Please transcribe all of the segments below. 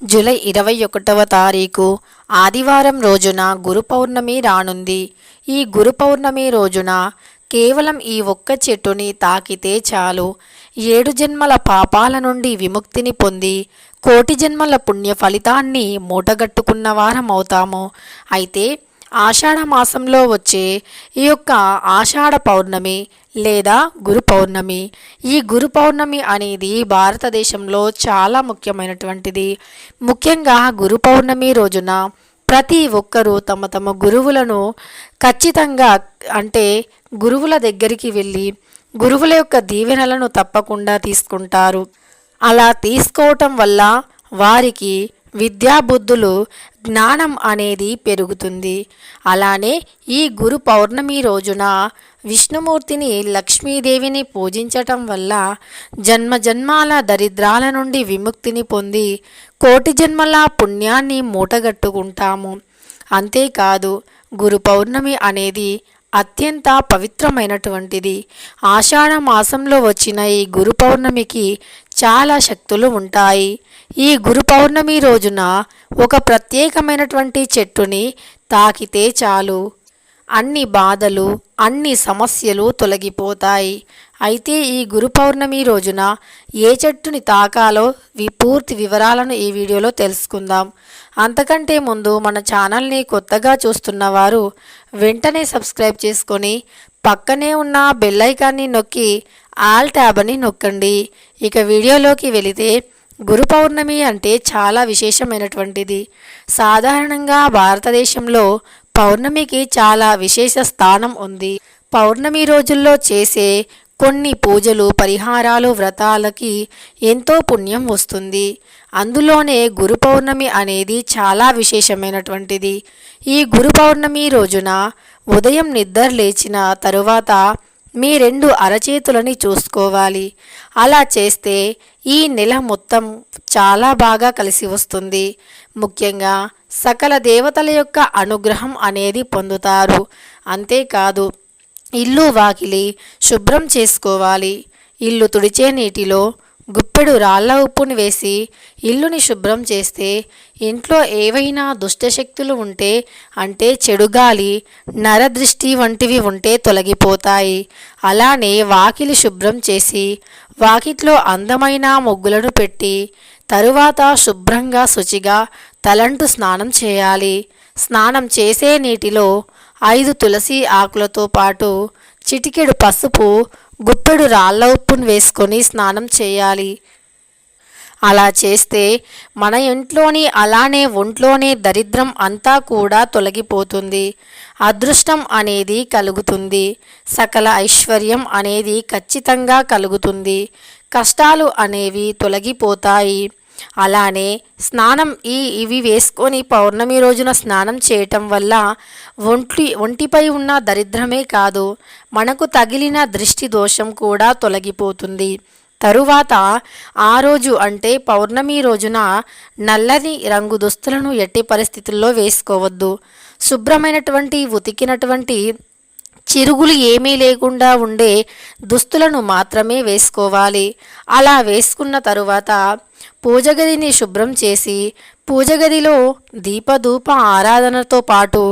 July ఇరవై ఒకటవ తారీఖు ఆదివారం రోజున గురు పౌర్ణమి రానుంది. ఈ గురు పౌర్ణమి రోజున కేవలం ఈ ఒక్క చెట్టుని తాకితే చాలు. ఏడు జన్మల పాపాల నుండి విముక్తిని పొంది కోటి జన్మల పుణ్య ఫలితాన్ని మూటగట్టుకున్న వారం అవుతాము అయితే ఆషాఢ మాసంలో వచ్చే ఈ యొక్క ఆషాఢ పౌర్ణమి లేదా గురు పౌర్ణమి. ఈ గురు పౌర్ణమి అనేది భారతదేశంలో చాలా ముఖ్యమైనటువంటిది. ముఖ్యంగా గురు పౌర్ణమి రోజున ప్రతి ఒక్కరూ తమ తమ గురువులను ఖచ్చితంగా అంటే గురువుల దగ్గరికి వెళ్ళి గురువుల యొక్క దీవెనలను తప్పకుండా తీసుకుంటారు. అలా తీసుకోవటం వల్ల వారికి విద్యాబుద్ధులు జ్ఞానం అనేది పెరుగుతుంది. అలానే ఈ గురు పౌర్ణమి రోజున విష్ణుమూర్తిని లక్ష్మీదేవిని పూజించటం వల్ల జన్మ జన్మాల దరిద్రాల నుండి విముక్తిని పొంది కోటి జన్మల పుణ్యాన్ని మూటగట్టుకుంటాము. అంతేకాదు గురు పౌర్ణమి అనేది అత్యంత పవిత్రమైనటువంటిది. ఆషాఢ మాసంలో వచ్చిన ఈ గురు పౌర్ణమికి చాలా శక్తులు ఉంటాయి. ఈ గురు పౌర్ణమి రోజున ఒక ప్రత్యేకమైనటువంటి చెట్టుని తాకితే చాలు. అన్ని బాధలు అన్ని సమస్యలు తొలగిపోతాయి. అయితే ఈ గురు పౌర్ణమి రోజున ఏ చెట్టుని తాకాలో వి పూర్తి వివరాలను ఈ వీడియోలో తెలుసుకుందాం. అంతకంటే ముందు మన ఛానల్ని కొత్తగా చూస్తున్న వారు వెంటనే సబ్స్క్రైబ్ చేసుకొని పక్కనే ఉన్న బెల్లైకాన్ని నొక్కి ఆల్ ట్యాబ్ని నొక్కండి. ఇక వీడియోలోకి వెళితే గురు పౌర్ణమి అంటే చాలా విశేషమైనటువంటిది. సాధారణంగా భారతదేశంలో పౌర్ణమికి చాలా విశేష స్థానం ఉంది. పౌర్ణమి రోజుల్లో చేసే కొన్ని పూజలు పరిహారాలు వ్రతాలకి ఎంతో పుణ్యం వస్తుంది. అందులోనే గురు పౌర్ణమి అనేది చాలా విశేషమైనటువంటిది. ఈ గురు పౌర్ణమి రోజున ఉదయం నిద్ర లేచిన తరువాత మీ రెండు అరచేతులని చూసుకోవాలి. అలా చేస్తే ఈ నెల మొత్తం చాలా బాగా కలిసి వస్తుంది. ముఖ్యంగా సకల దేవతల యొక్క అనుగ్రహం అనేది పొందుతారు. అంతేకాదు ఇల్లు వాకిలి శుభ్రం చేసుకోవాలి. ఇల్లు తుడిచే నీటిలో గుప్పెడు రాళ్ళ ఉప్పుని వేసి ఇల్లుని శుభ్రం చేస్తే ఇంట్లో ఏవైనా దుష్టశక్తులు ఉంటే అంటే చెడుగాలి నరదృష్టి వంటివి ఉంటే తొలగిపోతాయి. అలానే వాకిలి శుభ్రం చేసి వాకిట్లో అందమైన ముగ్గులను పెట్టి తరువాత శుభ్రంగా శుచిగా తలంటు స్నానం చేయాలి. స్నానం చేసే నీటిలో ఐదు తులసి ఆకులతో పాటు చిటికెడు పసుపు గుప్పెడు రాళ్ళ ఉప్పును వేసుకొని స్నానం చేయాలి. అలా చేస్తే మన ఇంట్లోని అలానే ఒంట్లోనే దరిద్రం అంతా కూడా తొలగిపోతుంది. అదృష్టం అనేది కలుగుతుంది. సకల ఐశ్వర్యం అనేది ఖచ్చితంగా కలుగుతుంది. కష్టాలు అనేవి తొలగిపోతాయి. అలానే స్నానం ఈ ఇవి వేసుకొని పౌర్ణమి రోజున స్నానం చేయటం వల్ల ఒంటి ఒంటిపై ఉన్న దరిద్రమే కాదు మనకు తగిలిన దృష్టి దోషం కూడా తొలగిపోతుంది. తరువాత ఆ రోజు అంటే పౌర్ణమి రోజున నల్లని రంగు దుస్తులను ఎట్టి పరిస్థితుల్లో వేసుకోవద్దు. శుభ్రమైనటువంటి ఉతికినటువంటి చిరుగులు ఏమీ లేకుండా ఉండే దుస్తులను మాత్రమే వేసుకోవాలి. అలా వేసుకున్న తరువాత పూజగదిని శుభ్రం చేసి పూజగదిలో దీపధూప ఆరాధనతో పాటు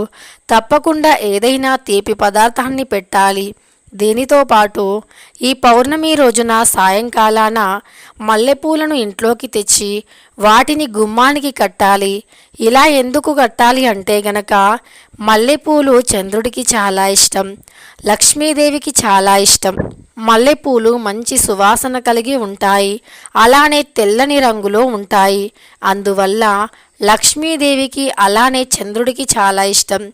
తప్పకుండా ఏదైనా తీపి పదార్థాన్ని పెట్టాలి. దీనితో పాటు ఈ పౌర్ణమి రోజున సాయంకాలాన మల్లెపూలను ఇంట్లోకి తెచ్చి వాటిని గుమ్మానికి కట్టాలి. ఇలా ఎందుకు కట్టాలి అంటే గనక మల్లెపూలు చంద్రుడికి చాలా ఇష్టం. లక్ష్మీదేవికి చాలా ఇష్టం. మల్లెపూలు మంచి సువాసన కలిగి ఉంటాయి. అలానే తెల్లని రంగులో ఉంటాయి. అందువల్ల లక్ష్మీదేవికి అలానే చంద్రుడికి చాలా ఇష్టం.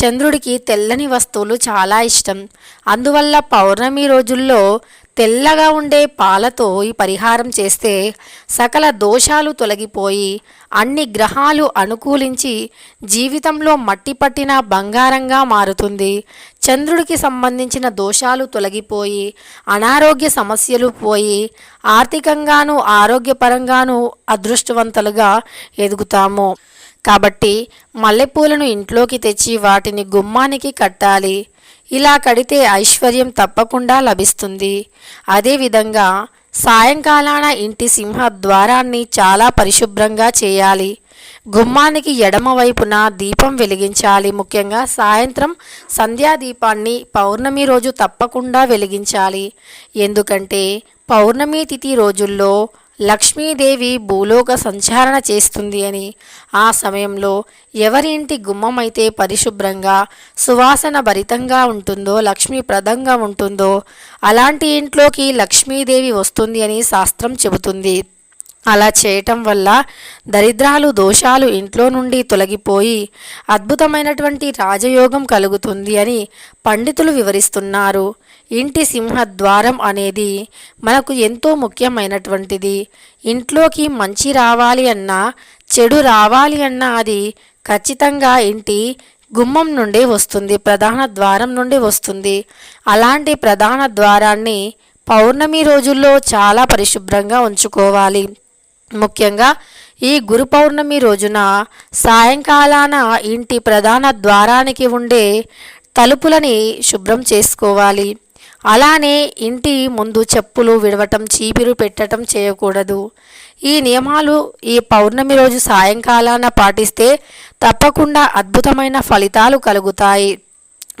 చంద్రుడికి తెల్లని వస్తువులు చాలా ఇష్టం. అందువల్ల పౌర్ణమి రోజుల్లో తెల్లగా ఉండే పాలతో ఈ పరిహారం చేస్తే సకల దోషాలు తొలగిపోయి అన్ని గ్రహాలు అనుకూలించి జీవితంలో మట్టి పట్టిన బంగారంగా మారుతుంది. చంద్రుడికి సంబంధించిన దోషాలు తొలగిపోయి అనారోగ్య సమస్యలు పోయి ఆర్థికంగాను ఆరోగ్యపరంగాను అదృష్టవంతులుగా ఎదుగుతాము. కాబట్టి మల్లెపూలను ఇంట్లోకి తెచ్చి వాటిని గుమ్మానికి కట్టాలి. ఇలా కడితే ఐశ్వర్యం తప్పకుండా లభిస్తుంది. అదేవిధంగా సాయంకాలాన ఇంటి సింహ ద్వారాన్ని చాలా పరిశుభ్రంగా చేయాలి. గుమ్మానికి ఎడమ వైపున దీపం వెలిగించాలి. ముఖ్యంగా సాయంత్రం సంధ్యా దీపాన్ని పౌర్ణమి రోజు తప్పకుండా వెలిగించాలి. ఎందుకంటే పౌర్ణమి తిథి రోజుల్లో లక్ష్మీదేవి భూలోక సంచారణ చేస్తుంది అని. ఆ సమయంలో ఎవరి ఇంటి గుమ్మం అయితే పరిశుభ్రంగా సువాసన భరితంగా ఉంటుందో లక్ష్మీప్రదంగా ఉంటుందో అలాంటి ఇంట్లోకి లక్ష్మీదేవి వస్తుంది అని శాస్త్రం చెబుతుంది. అలా చేయటం వల్ల దరిద్రాలు దోషాలు ఇంట్లో నుండి తొలగిపోయి అద్భుతమైనటువంటి రాజయోగం కలుగుతుంది అని పండితులు వివరిస్తున్నారు. ఇంటి సింహద్వారం అనేది మనకు ఎంతో ముఖ్యమైనటువంటిది. ఇంట్లోకి మంచి రావాలి అన్నా చెడు రావాలి అన్నా అది ఖచ్చితంగా ఇంటి గుమ్మం నుండి వస్తుంది ప్రధాన ద్వారం నుండి వస్తుంది. అలాంటి ప్రధాన ద్వారాన్ని పౌర్ణమి రోజుల్లో చాలా పరిశుభ్రంగా ఉంచుకోవాలి. ముఖ్యంగా ఈ గురు పౌర్ణమి రోజున సాయంకాలాన ఇంటి ప్రధాన ద్వారానికి ఉండే తలుపులని శుభ్రం చేసుకోవాలి. అలానే ఇంటి ముందు చెప్పులు విడవటం చీపిరు పెట్టడం చేయకూడదు. ఈ నియమాలు ఈ పౌర్ణమి రోజు సాయంకాలాన పాటిస్తే తప్పకుండా అద్భుతమైన ఫలితాలు కలుగుతాయి.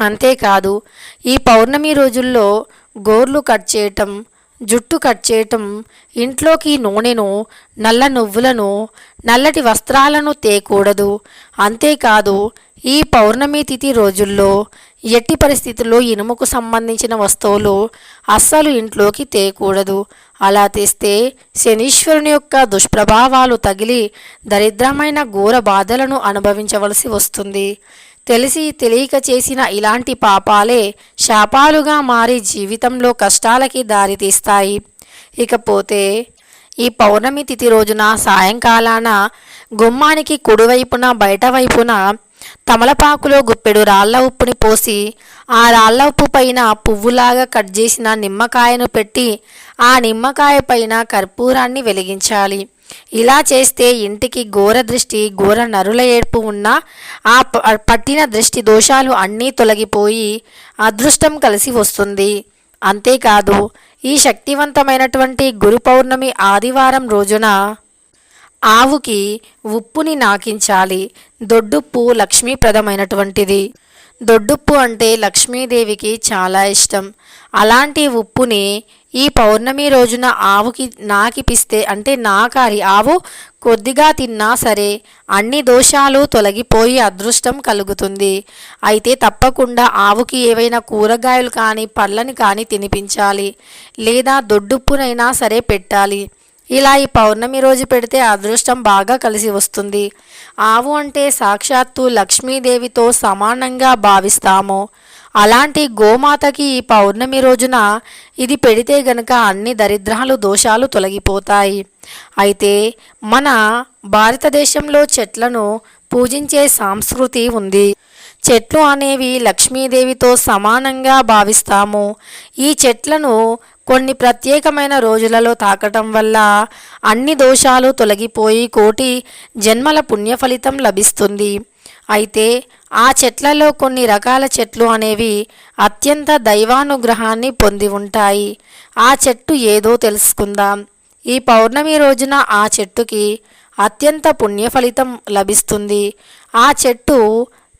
అంతేకాదు ఈ పౌర్ణమి రోజుల్లో గోర్లు కట్ చేయటం జుట్టు కట్ చేయటం ఇంట్లోకి నూనెను నల్ల నువ్వులను నల్లటి వస్త్రాలను తేకూడదు. అంతేకాదు ఈ పౌర్ణమి తిథి రోజుల్లో ఎట్టి పరిస్థితుల్లో ఇనుముకు సంబంధించిన వస్తువులు అస్సలు ఇంట్లోకి తేకూడదు. అలా తెస్తే శనీశ్వరుని యొక్క దుష్ప్రభావాలు తగిలి దరిద్రమైన ఘోర బాధలను అనుభవించవలసి వస్తుంది. తెలిసి తెలియక చేసిన ఇలాంటి పాపాలే శాపాలుగా మారి జీవితంలో కష్టాలకి దారితీస్తాయి. ఇకపోతే ఈ పౌర్ణమి తిథి రోజున సాయంకాలాన గుమ్మానికి కుడివైపున బయట వైపున తమలపాకులో గుప్పెడు రాళ్ళ ఉప్పుని పోసి ఆ రాళ్ళ ఉప్పు పైన పువ్వులాగా కట్ చేసిన నిమ్మకాయను పెట్టి ఆ నిమ్మకాయ పైన కర్పూరాన్ని వెలిగించాలి. ఇలా చేస్తే ఇంటికి ఘోర దృష్టి ఘోర నరుల ఏడ్పు ఉన్న ఆ ప- పట్టిన దృష్టి దోషాలు అన్నీ తొలగిపోయి అదృష్టం కలిసి వస్తుంది. అంతేకాదు ఈ శక్తివంతమైనటువంటి గురు పౌర్ణమి ఆదివారం రోజున ఆవుకి ఉప్పుని నాకించాలి. దొడ్డుప్పు లక్ష్మీప్రదమైనటువంటిది. దొడ్డుప్పు అంటే లక్ష్మీదేవికి చాలా ఇష్టం. అలాంటి ఉప్పుని ఈ పౌర్ణమి రోజున ఆవుకి నాకిపిస్తే అంటే నాకారి ఆవు కొద్దిగా తిన్నా సరే అన్ని దోషాలు తొలగిపోయి అదృష్టం కలుగుతుంది. అయితే తప్పకుండా ఆవుకి ఏవైనా కూరగాయలు కానీ పళ్ళని కానీ తినిపించాలి. లేదా దొడ్డుప్పునైనా సరే పెట్టాలి. ఇలా ఈ పౌర్ణమి రోజు పెడితే అదృష్టం బాగా కలిసి వస్తుంది. ఆవు అంటే సాక్షాత్తు లక్ష్మీదేవితో సమానంగా భావిస్తాము. అలాంటి గోమాతకి ఈ పౌర్ణమి రోజున ఇది పెడితే గనక అన్ని దరిద్రాలు దోషాలు తొలగిపోతాయి. అయితే మన భారతదేశంలో చెట్లను పూజించే సంస్కృతి ఉంది. చెట్లు అనేవి లక్ష్మీదేవితో సమానంగా భావిస్తాము. ఈ చెట్లను కొన్ని ప్రత్యేకమైన రోజులలో తాకటం వల్ల అన్ని దోషాలు తొలగిపోయి కోటి జన్మల పుణ్య ఫలితం లభిస్తుంది. అయితే ఆ చెట్లలో కొన్ని రకాల చెట్లు అనేవి అత్యంత దైవానుగ్రహాన్ని పొంది ఉంటాయి. ఆ చెట్టు ఏదో తెలుసుకుందాం. ఈ పౌర్ణమి రోజున ఆ చెట్టుకి అత్యంత పుణ్య ఫలితం లభిస్తుంది. ఆ చెట్టు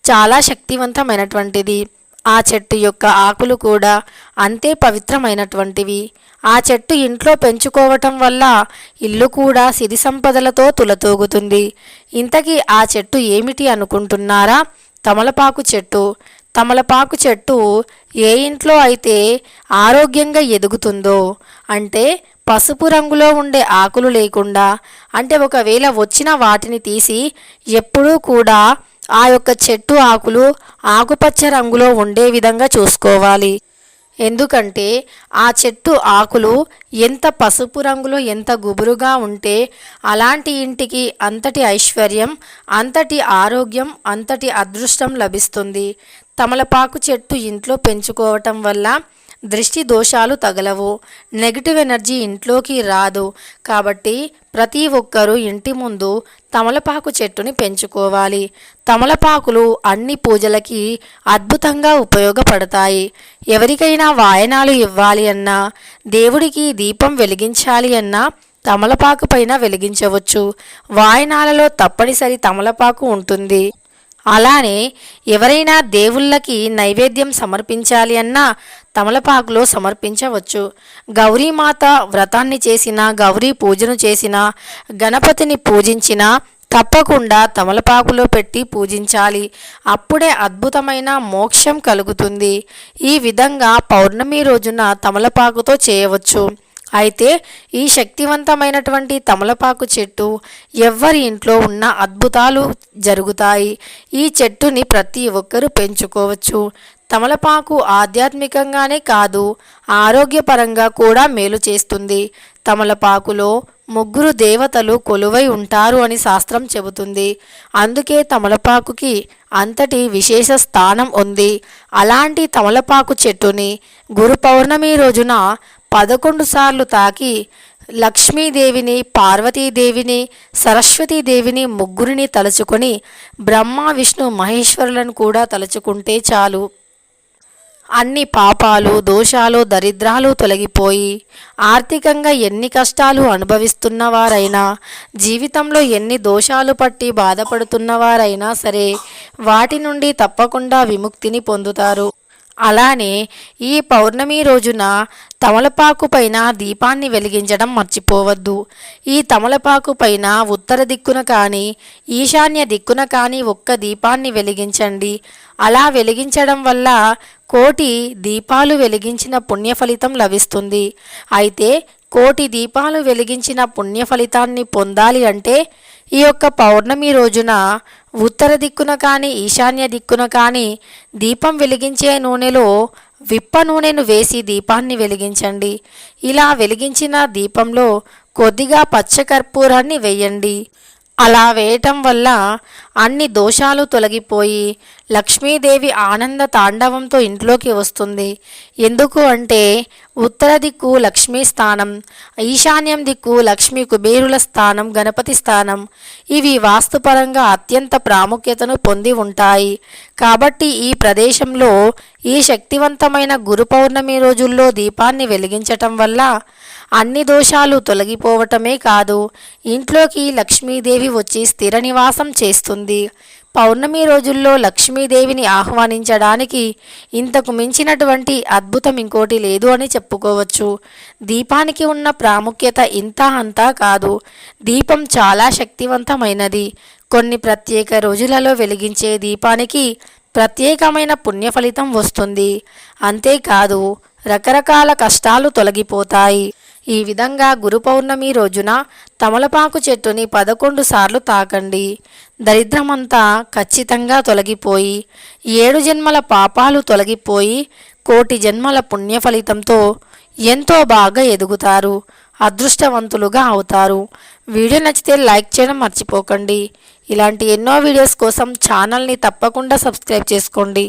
చాలా శక్తివంతమైనటువంటిది. ఆ చెట్టు యొక్క ఆకులు కూడా అంతే పవిత్రమైనటువంటివి. ఆ చెట్టు ఇంట్లో పెంచుకోవటం వల్ల ఇల్లు కూడా సిరి సంపదలతో తులతూగుతుంది. ఇంతకీ ఆ చెట్టు ఏమిటి అనుకుంటున్నారా? తమలపాకు చెట్టు. తమలపాకు చెట్టు ఏ ఇంట్లో అయితే ఆరోగ్యంగా ఎదుగుతుందో అంటే పసుపు రంగులో ఉండే ఆకులు లేకుండా అంటే ఒకవేళ వచ్చిన వాటిని తీసి ఎప్పుడూ కూడా ఆ యొక్క చెట్టు ఆకులు ఆకుపచ్చ రంగులో ఉండే విధంగా చూసుకోవాలి. ఎందుకంటే ఆ చెట్టు ఆకులు ఎంత పసుపు రంగులో ఎంత గుబురుగా ఉంటే అలాంటి ఇంటికి అంతటి ఐశ్వర్యం అంతటి ఆరోగ్యం అంతటి అదృష్టం లభిస్తుంది. తమలపాకు చెట్టు ఇంట్లో పెంచుకోవటం వల్ల దృష్టి దోషాలు తగలవు. నెగిటివ్ ఎనర్జీ ఇంట్లోకి రాదు. కాబట్టి ప్రతి ఒక్కరూ ఇంటి ముందు తమలపాకు చెట్టుని పెంచుకోవాలి. తమలపాకులు అన్ని పూజలకి అద్భుతంగా ఉపయోగపడతాయి. ఎవరికైనా వాయనాలు ఇవ్వాలి అన్నా దేవుడికి దీపం వెలిగించాలి అన్నా తమలపాకు పైన వెలిగించవచ్చు. వాయనాలలో తప్పనిసరి తమలపాకు ఉంటుంది. అలానే ఎవరైనా దేవుళ్ళకి నైవేద్యం సమర్పించాలి అన్నా తమలపాకులో సమర్పించవచ్చు. గౌరీమాత వ్రతాన్ని చేసిన గౌరీ పూజను చేసిన గణపతిని పూజించిన తప్పకుండా తమలపాకులో పెట్టి పూజించాలి. అప్పుడే అద్భుతమైన మోక్షం కలుగుతుంది. ఈ విధంగా పౌర్ణమి రోజున తమలపాకుతో చేయవచ్చు. అయితే ఈ శక్తివంతమైనటువంటి తమలపాకు చెట్టు ఎవ్వరి ఇంట్లో ఉన్న అద్భుతాలు జరుగుతాయి. ఈ చెట్టుని ప్రతి ఒక్కరూ పెంచుకోవచ్చు. తమలపాకు ఆధ్యాత్మికంగానే కాదు ఆరోగ్యపరంగా కూడా మేలు చేస్తుంది. తమలపాకులో ముగ్గురు దేవతలు కొలువై ఉంటారు అని శాస్త్రం చెబుతుంది. అందుకే తమలపాకుకి అంతటి విశేష స్థానం ఉంది. అలాంటి తమలపాకు చెట్టుని గురు పౌర్ణమి రోజున పదకొండు సార్లు తాకి లక్ష్మీదేవిని పార్వతీదేవిని సరస్వతీదేవిని ముగ్గురిని తలుచుకొని బ్రహ్మ విష్ణు మహేశ్వరులను కూడా తలుచుకుంటే చాలు. అన్ని పాపాలు దోషాలు దరిద్రాలు తొలగిపోయి ఆర్థికంగా ఎన్ని కష్టాలు అనుభవిస్తున్నవారైనా జీవితంలో ఎన్ని దోషాలు పట్టి బాధపడుతున్నవారైనా సరే వాటి నుండి తప్పకుండా విముక్తిని పొందుతారు. అలానే ఈ పౌర్ణమి రోజున తమలపాకు పైన దీపాన్ని వెలిగించడం మర్చిపోవద్దు. ఈ తమలపాకు పైన ఉత్తర దిక్కున కానీ ఈశాన్య దిక్కున కానీ ఒక్క దీపాన్ని వెలిగించండి. అలా వెలిగించడం వల్ల కోటి దీపాలు వెలిగించిన పుణ్య ఫలితం లభిస్తుంది. అయితే కోటి దీపాలు వెలిగించిన పుణ్య ఫలితాన్ని పొందాలి అంటే ఈ యొక్క పౌర్ణమి రోజున ఉత్తర దిక్కున కానీ ఈశాన్య దిక్కున కానీ దీపం వెలిగించే నూనెలో విప్ప నూనెను వేసి దీపాన్ని వెలిగించండి. ఇలా వెలిగించిన దీపంలో కొద్దిగా పచ్చకర్పూరాన్ని వేయండి. అలా వేయటం వల్ల అన్ని దోషాలు తొలగిపోయి లక్ష్మీదేవి ఆనంద తాండవంతో ఇంట్లోకి వస్తుంది. ఎందుకు అంటే ఉత్తర దిక్కు లక్ష్మీ స్థానం ఈశాన్యం దిక్కు లక్ష్మీ కుబేరుల స్థానం గణపతి స్థానం. ఇవి వాస్తుపరంగా అత్యంత ప్రాముఖ్యతను పొంది ఉంటాయి. కాబట్టి ఈ ప్రదేశంలో ఈ శక్తివంతమైన గురు పౌర్ణమి రోజుల్లో దీపాన్ని వెలిగించటం వల్ల అన్ని దోషాలు తొలగిపోవటమే కాదు ఇంట్లోకి లక్ష్మీదేవి వచ్చి స్థిర నివాసం చేస్తుంది. పౌర్ణమి రోజుల్లో లక్ష్మీదేవిని ఆహ్వానించడానికి ఇంతకు మించినటువంటి అద్భుతం ఇంకోటి లేదు అని చెప్పుకోవచ్చు. దీపానికి ఉన్న ప్రాముఖ్యత ఇంత అంతా కాదు. దీపం చాలా శక్తివంతమైనది. కొన్ని ప్రత్యేక రోజులలో వెలిగించే దీపానికి ప్రత్యేకమైన పుణ్య ఫలితం వస్తుంది. అంతేకాదు రకరకాల కష్టాలు తొలగిపోతాయి. ఈ విధంగా గురు పౌర్ణమి రోజున తమలపాకు చెట్టుని పదకొండు సార్లు తాకండి. దరిద్రమంతా ఖచ్చితంగా తొలగిపోయి ఏడు జన్మల పాపాలు తొలగిపోయి కోటి జన్మల పుణ్య ఫలితంతో ఎంతో బాగా ఎదుగుతారు అదృష్టవంతులుగా అవుతారు. వీడియో నచ్చితే లైక్ చేయడం మర్చిపోకండి. ఇలాంటి ఎన్నో వీడియోస్ కోసం ఛానల్ని తప్పకుండా సబ్స్క్రైబ్ చేసుకోండి.